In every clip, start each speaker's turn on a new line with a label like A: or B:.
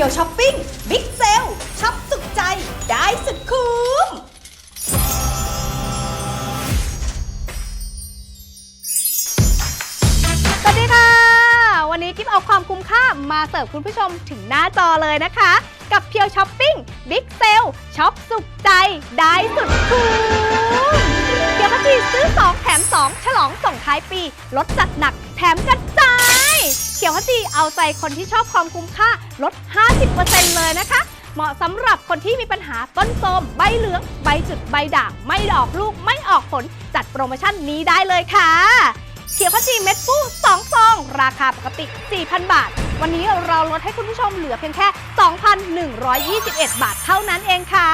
A: พียวช้อปปิ้งบิ๊กเซลช็อปสุขใจ ได้สุดคุ้ม
B: สวัสดีค่ะ วันนี้กิ๊ฟเอาความคุ้มค่ามาเสิร์ฟคุณผู้ชมถึงหน้าจอเลยนะคะ กับเพียวช้อปปิ้งบิ๊กเซลช็อปสุขใจ ได้สุดคุ้มเพียวพัจีซื้อ 2 แถม 2 ฉลองส่งท้ายปี ลดจัดหนักแถมกระจา เขียวพัจีเอาใจคนที่ชอบความคุ้มค่าลด 50%เลยนะคะ เหมาะสำหรับคนที่มีปัญหาต้นโทมใบเหลือง ใบจุดใบด่าง ไม่ออกลูกไม่ออกผลจัดโปรโมชั่นนี้ได้เลยค่ะ เขียวขจีเม็ดฟู2ซอง ราคาปกติ 4,000 บาท วันนี้เราลดให้คุณผู้ชมเหลือเพียงแค่ 2,121 บาทเท่านั้นเองค่ะ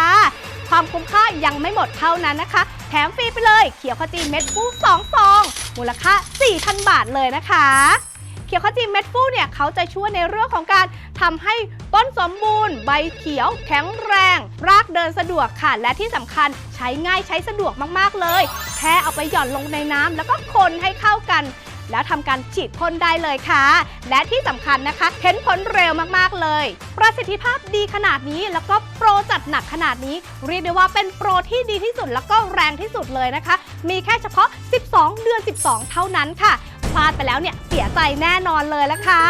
B: ความคุ้มค่ายังไม่หมดเท่านั้นนะคะ แถมฟรีไปเลย เขียวขจีเม็ดฟู2ซอง มูลค่า 4,000 บาทเลยนะคะ ขียวขจีเม็ดฟูเนี่ยเขาจะช่วยในเรื่องของการทำให้ต้นสมบูรณ์ ใบเขียว แข็งแรง รากเดินสะดวกค่ะ และที่สำคัญใช้ง่ายใช้สะดวกมากๆเลย แค่เอาไปหย่อนลงในน้ำแล้วก็คนให้เข้ากันแล้วทำการฉีดพ่นได้เลยค่ะ และที่สำคัญนะคะ เห็นผลเร็วมาก ๆ เลย ประสิทธิภาพดีขนาดนี้แล้วก็โปรจัดหนักขนาดนี้ เรียกได้ว่าเป็นโปรที่ดีที่สุดแล้วก็แรงที่สุดเลยนะคะ มีแค่เฉพาะ 12 เดือน 12 เท่านั้นค่ะ พลาดไปแล้วเนี่ยเสียใจแน่นอนเลยละค่ะ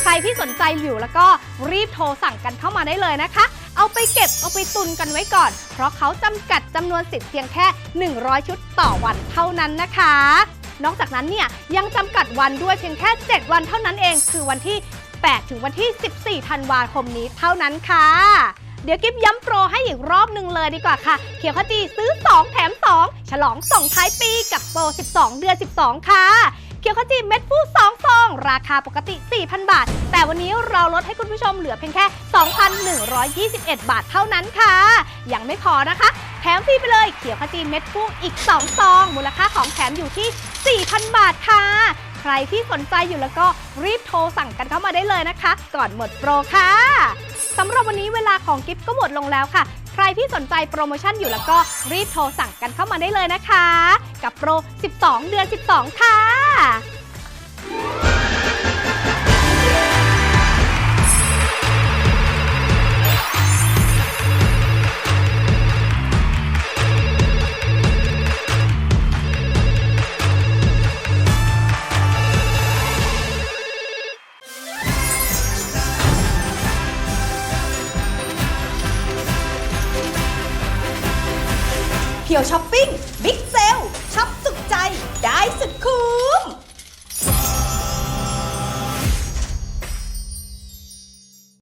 B: ใครที่สนใจอยู่แล้วก็รีบโทรสั่งกันเข้ามาได้เลยนะคะ เอาไปเก็บเอาไปตุนกันไว้ก่อน เพราะเขาจำกัดจำนวนสิทธิ์เพียงแค่ 100 ชุดต่อวันเท่านั้นนะคะนอกจากนั้นเนี่ยยังจำกัดวันด้วยเพียงแค่ 7 วันเท่านั้นเอง คือวันที่ 8 ถึงวันที่ 14 ธันวาคมนี้เท่านั้นค่ะ เดี๋ยวกิฟย้ำโปรให้อีกรอบหนึ่งเลยดีกว่าค่ะ เขียวขจีซื้อ 2 แถม 2 ฉลองส่งท้ายปีกับโปร 12 เดือน 12 ค่ะ เขียวขจีเม็ดฟู2ซอง ราคาปกติ 4,000 บาท แต่วันนี้เราลดให้คุณผู้ชมเหลือเพียงแค่ 2,121 บาทเท่านั้นค่ะ ยังไม่พอนะคะ แถมฟรีไปเลยเขียวขจีเม็ดฟูอีก 2 ซอง มูลค่าของแถมอยู่ที่ 4,000 บาทค่ะ ใครที่สนใจอยู่แล้วก็รีบโทรสั่งกันเข้ามาได้เลยนะคะ ก่อนหมดโปรค่ะสำหรับวันนี้เวลาของกิฟต์ก็หมดลงแล้วค่ะ ใครที่สนใจโปรโมชั่นอยู่แล้วก็รีบโทรสั่งกันเข้ามาได้เลยนะคะ กับโปร 12 เดือน 12 ค่ะ
A: เพียวช้อปปิ้งบิ๊กเซลช็อปสุดใจ ได้สุดคุ้ม